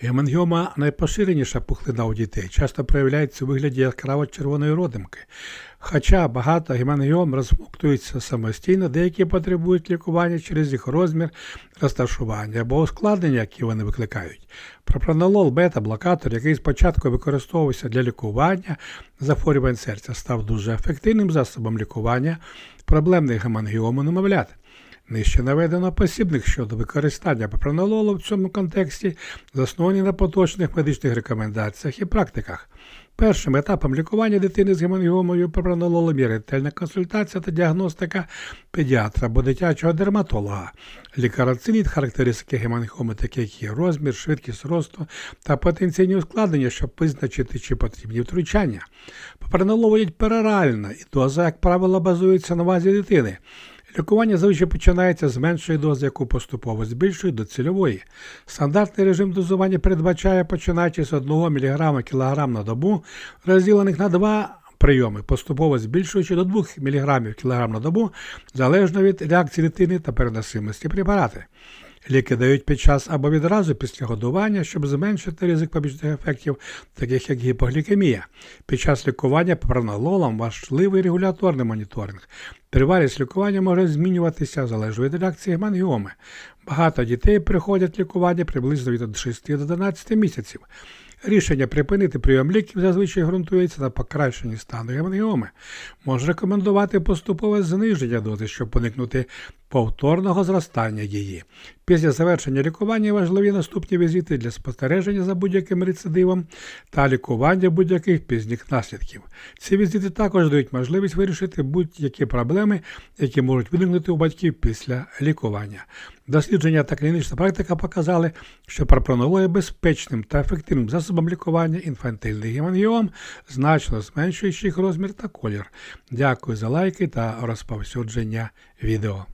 Гемангіома найпоширеніша пухлина у дітей, часто проявляється у вигляді яскраво червоної родимки. Хоча багато гемангіом розмоктуються самостійно, деякі потребують лікування через їх розмір, розташування або ускладнення, які вони викликають. Пропранолол бета-блокатор, який спочатку використовувався для лікування захворювань серця, став дуже ефективним засобом лікування проблемних гемангіом у немовлят. Нижче наведено посібник щодо використання папронололу в цьому контексті, засновані на поточних медичних рекомендаціях і практиках. Першим етапом лікування дитини з гемангіомою папронололом є ретельна консультація та діагностика педіатра або дитячого дерматолога. Лікар оцінить характеристики гемангіоми, такі як її розмір, швидкість росту та потенційні ускладнення, щоб визначити, чи потрібні втручання. Папронолол вводять перорально, і доза, як правило, базується на вазі дитини. Лікування зазвичай починається з меншої дози, яку поступово збільшують до цільової. Стандартний режим дозування передбачає, починаючи з 1 мг кг на добу, розділених на два прийоми, поступово збільшуючи до 2 мг кг на добу, залежно від реакції дитини та переносимості препарати. Ліки дають під час або відразу після годування, щоб зменшити ризик побічних ефектів, таких як гіпоглікемія. Під час лікування пронололом важливий регуляторний моніторинг. Тривалість лікування може змінюватися залежно від реакції гемангіоми. Багато дітей приходять лікування приблизно від 6 до 12 місяців. Рішення припинити прийом ліків зазвичай ґрунтується на покращенні стану гемангіоми. Може рекомендувати поступове зниження дози, щоб уникнути повторного зростання її. Після завершення лікування важливі наступні візити для спостереження за будь-яким рецидивом та лікування будь-яких пізніх наслідків. Ці візити також дають можливість вирішити будь-які проблеми, які можуть виникнути у батьків після лікування. Дослідження та клінічна практика показали, що пропронолол безпечним та ефективним засобом лікування інфантильних гемангіом, значно зменшуючи їх розмір та колір. Дякую за лайки та розповсюдження відео.